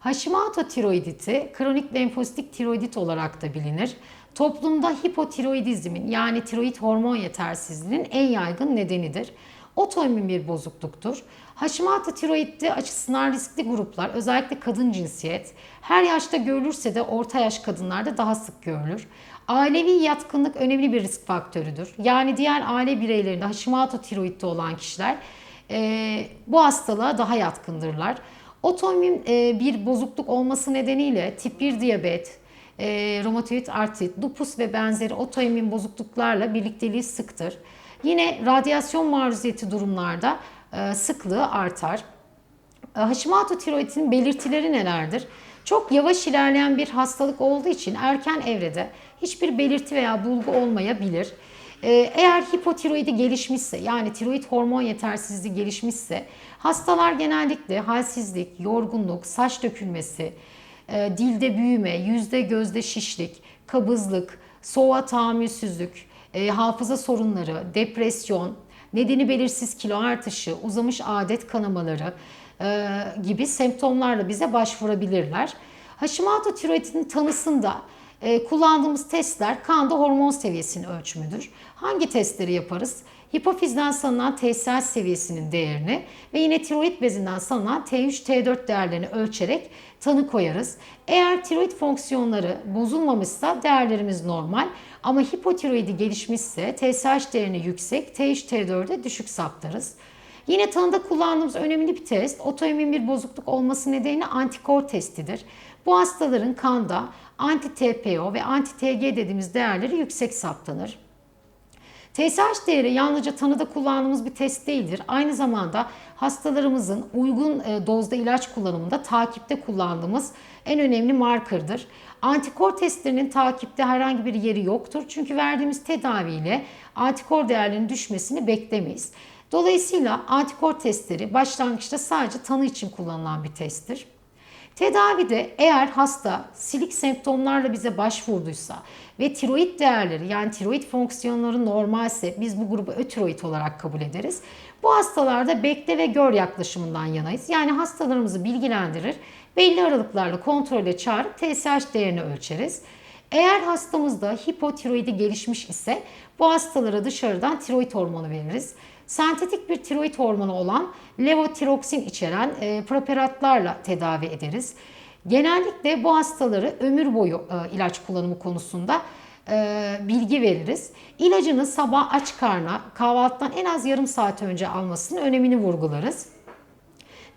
Hashimoto tiroiditi kronik lenfositik tiroidit olarak da bilinir. Toplumda hipotiroidizmin yani tiroid hormon yetersizliğinin en yaygın nedenidir. Otoimmün bir bozukluktur. Hashimoto tiroidi açısından riskli gruplar özellikle kadın cinsiyet her yaşta görülürse de orta yaş kadınlarda daha sık görülür. Ailevi yatkınlık önemli bir risk faktörüdür. Yani diğer aile bireylerinde Hashimoto tiroidde olan kişiler e, bu hastalığa daha yatkındırlar. Otoimmün e, bir bozukluk olması nedeniyle tip 1 diyabet, e, romatoid artrit, lupus ve benzeri otoimmün bozukluklarla birlikteliği sıktır. Yine radyasyon maruziyeti durumlarda e, sıklığı artar. E, Hashimoto tiroidin belirtileri nelerdir? Çok yavaş ilerleyen bir hastalık olduğu için erken evrede hiçbir belirti veya bulgu olmayabilir. Ee, Eğer hipotiroidi gelişmişse yani tiroid hormon yetersizliği gelişmişse hastalar genellikle halsizlik, yorgunluk, saç dökülmesi, e, dilde büyüme, yüzde gözde şişlik, kabızlık, soğuğa tahammülsüzlük, e, hafıza sorunları, depresyon, nedeni belirsiz kilo artışı, uzamış adet kanamaları e, gibi semptomlarla bize başvurabilirler. Hashimoto tiroidinin tanısında e, kullandığımız testler kanda hormon seviyesini ölçümüdür. Hangi testleri yaparız? Hipofizden sanılan TSH seviyesinin değerini ve yine tiroid bezinden sanılan T3, T4 değerlerini ölçerek tanı koyarız. Eğer tiroid fonksiyonları bozulmamışsa değerlerimiz normal ama hipotiroidi gelişmişse TSH değerini yüksek, T3, T4'e düşük saptarız. Yine tanıda kullandığımız önemli bir test otoimmün bir bozukluk olması nedeniyle antikor testidir. Bu hastaların kanda anti-TPO ve anti-TG dediğimiz değerleri yüksek saptanır. TSH değeri yalnızca tanıda kullandığımız bir test değildir. Aynı zamanda hastalarımızın uygun e, dozda ilaç kullanımında takipte kullandığımız en önemli markerdır. Antikor testlerinin takipte herhangi bir yeri yoktur. Çünkü verdiğimiz tedaviyle antikor değerlerinin düşmesini beklemeyiz. Dolayısıyla antikor testleri başlangıçta sadece tanı için kullanılan bir testtir. Tedavide eğer hasta silik semptomlarla bize başvurduysa ve tiroid değerleri yani tiroid fonksiyonları normalse biz bu grubu ötiroid olarak kabul ederiz. Bu hastalarda bekle ve gör yaklaşımından yanayız. Yani hastalarımızı bilgilendirir, belli aralıklarla kontrole çağırıp TSH değerini ölçeriz. Eğer hastamızda hipotiroidi gelişmiş ise bu hastalara dışarıdan tiroid hormonu veririz. Sentetik bir tiroid hormonu olan levotiroksin içeren e, preparatlarla tedavi ederiz. Genellikle bu hastaları ömür boyu e, ilaç kullanımı konusunda e, bilgi veririz. İlacını sabah aç karna kahvaltıdan en az yarım saat önce almasının önemini vurgularız.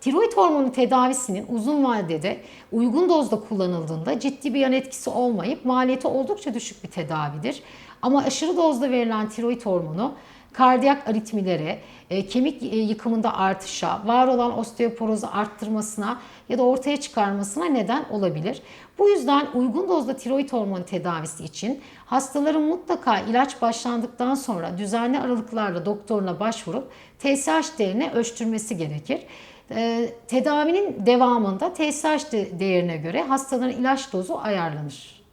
Tiroid hormonu tedavisinin uzun vadede uygun dozda kullanıldığında ciddi bir yan etkisi olmayıp maliyeti oldukça düşük bir tedavidir. Ama aşırı dozda verilen tiroid hormonu kardiyak aritmilere, e, kemik e, yıkımında artışa, var olan osteoporozu arttırmasına ya da ortaya çıkarmasına neden olabilir. Bu yüzden uygun dozda tiroid hormonu tedavisi için hastaların mutlaka ilaç başlandıktan sonra düzenli aralıklarla doktoruna başvurup TSH değerini ölçtürmesi gerekir. E, Tedavinin devamında TSH değerine göre hastaların ilaç dozu ayarlanır.